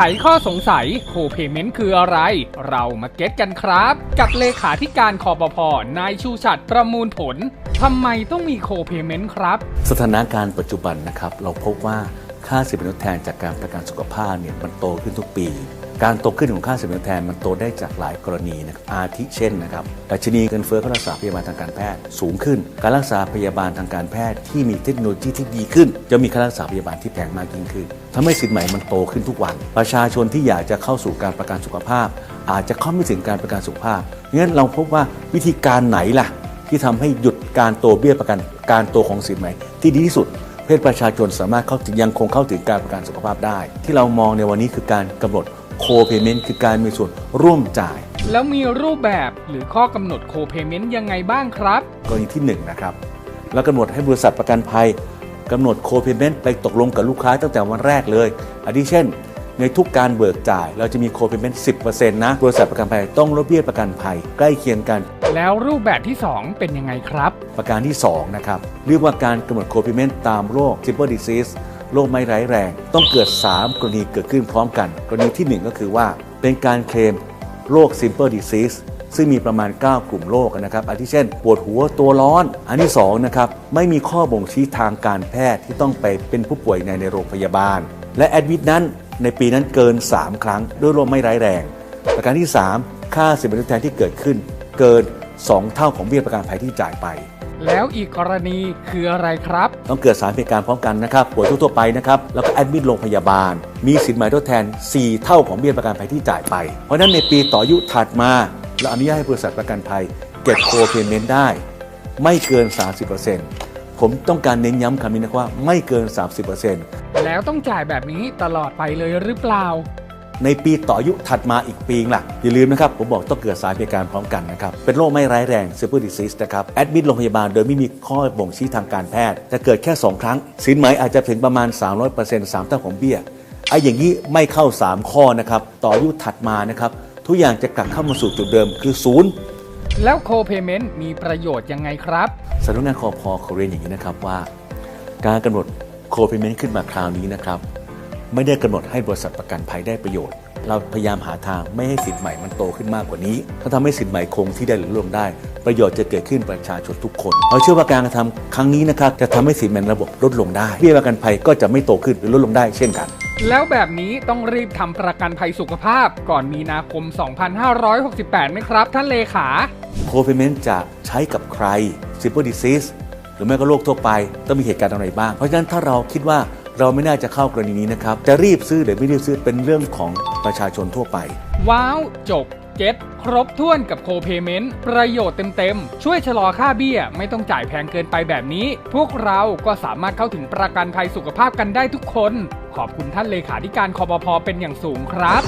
ขข้อสงสัยโคเพเมนต์คืออะไร เรามาเก็ตกันครับ กับเลขาธิการคอปพนายชูชัดประมูลผลทำไมต้องมีโคเพเมนต์ครับ สถานการณ์ปัจจุบันนะครับ เราพบว่าค่าสินบนทดแทนจากการประกันสุขภาพเนี่ยมันโตขึ้นทุกปี การโตขึ้นของค่าสินแทนมันโตได้จากหลายกรณีนะครับอาทิเช่นนะครับดัชนีเงินเฟ้อค่ารักษาพยาบาลทางการแพทย์สูงขึ้น การรักษาพยาบาลทางการแพทย์ที่มีเทคโนโลยีที่ดีขึ้น จะมีค่ารักษาพยาบาลที่แพงมากยิ่งขึ้นทำให้สินใหม่มันโตขึ้นทุกวัน ประชาชนที่อยากจะเข้าสู่การประกันสุขภาพ อาจจะเข้าไม่ถึงการประกันสุขภาพงั้นเราพบว่าวิธีการไหนล่ะ ที่ทำให้หยุดการโตเบี้ยประกันการโตของสินใหม่ที่ดีที่สุดเพื่อประชาชนสามารถเข้าถึงยังคงเข้าถึงการประกันสุขภาพได้ ที่เรามองในวันนี้คือการกำหนด โคเพเมนต์คือการมีส่วนร่วมจ่าย แล้วมีรูปแบบหรือข้อกำหนดโคเพเมนต์ยังไงบ้างครับ กรณีที่1นะครับแล้วกำหนดให้บริษัทประกันภัยกำหนดโคเพเมนต์ไปตกลงกับลูกค้าตั้งแต่วันแรกเลยอาทิเช่น ในทุกการเบิกจ่าย เราจะมีโคเพเมนต์10%นะบริษัทประกันภัยต้องลดเบี้ยประกันภัยใกล้เคียงกัน แล้วรูปแบบที่ 2 เป็นยังไงครับ ประการที่2นะครับเรียกว่าการกำหนดโคพิเมนต์ตามโรค simple disease โรคไม่ร้ายแรง ต้องเกิด 3 กรณีเกิดขึ้นพร้อมกัน กรณีที่ 1 ก็คือว่า เป็นการเคลมโรค simple disease ซึ่งมีประมาณ 9 กลุ่มโรคนะครับอาทิเช่น ปวดหัวตัวร้อน อันที่2นะครับไม่มีข้อบ่งชี้ทางการแพทย์ที่ต้องไปเป็นผู้ป่วยในในโรงพยาบาล และแอดมิดนั้นในปีนั้นเกิน 3 ครั้งด้วยโรคไม่ร้ายแรง ประการที่ 3 ค่าสินเป็นทดแทนที่เกิดขึ้น เกิน 2 เท่าของเบี้ยประกันภัยที่จ่ายไป แล้วอีกกรณีคืออะไรครับ ต้องเกิดสารเหตุการณ์พร้อมกันนะครับป่วยทั่วๆไปนะครับ แล้วก็แอดมิดโรงพยาบาล มีสินใหม่ทดแทน 4 เท่าของเบี้ยประกันภัยที่จ่ายไป เพราะฉะนั้นในปีต่ออายุถัดมาเราอนุญาตให้บริษัทประกันภัยเก็บโคเพเมนต์ได้ ไม่เกิน 30%ผมต้องการเน้นย้ำคำนี้นะครับว่าไม่เกิน 30%แล้วต้องจ่ายแบบนี้ตลอดไปเลยหรือเปล่า ในปีต่ออายุถัดมาอีกปีล่ะอย่าลืมนะครับ ผมบอกต้องเกิดสารเหตุการณ์พร้อมกันนะครับ เป็นโรคไม่ร้ายแรง simple disease นะครับแอดมิดโรงพยาบาลโดยไม่มีข้อบ่งชี้ทางการแพทย์ แต่เกิดแค่ 2 ครั้ง สินไหมอาจจะถึงประมาณ 300% 3เท่าของเบี้ยไอ้อย่างนี้ไม่เข้า 3 ข้อนะครับต่ออายุถัดมานะครับทุกอย่างจะกลับเข้ามาสู่จุดเดิมคือศูนย์แล้วโคเพเมนต์มีประโยชน์ยังไงครับสำนักงานคอพอเขาเรียนอย่างนี้นะครับว่า การกำหนดโคเ a เมนต์ขึ้นมาคราวนี้นะครับ ไม่ได้กำหนดให้บริษัทประกันภัยได้ประโยชน์ เราพยายามหาทางไม่ให้สินใหม่มันโตขึ้นมากกว่านี้ ถ้าทำให้สินใหม่คงที่ได้หรือลงได้ ประโยชน์จะเกิดขึ้นประชาชนทุกคนเราเชื่อว่าการกระทำครั้งนี้นะครับจะทำให้สินใหม่ในระบบลดลงได้เบี้ยประกันภัยก็จะไม่โตขึ้นหรือลดลงได้เช่นกัน แล้วแบบนี้ต้องรีบทำประกันภัยสุขภาพก่อนมีนาคม 2568ไหมครับ ท่านเลขาโคเ a เมนต์จะใช้กับใคร simple disease หรือไม่ก็โรคทั่วไปต้องมีเหตุการณ์อะไรบ้าง เพราะฉะนั้นถ้าเราคิดว่า เราไม่น่าจะเข้ากรณีนี้นะครับ จะรีบซื้อหรือไม่รีบซื้อเป็นเรื่องของประชาชนทั่วไป ว้าว จบเก็ตครบถ้วนกับโคเพเมนต์ประโยชน์เต็ม ๆ ช่วยชะลอค่าเบี้ย ไม่ต้องจ่ายแพงเกินไปแบบนี้ พวกเราก็สามารถเข้าถึงประกันภัยสุขภาพกันได้ทุกคน ขอบคุณท่านเลขาธิการคอปพอเป็นอย่างสูงครับ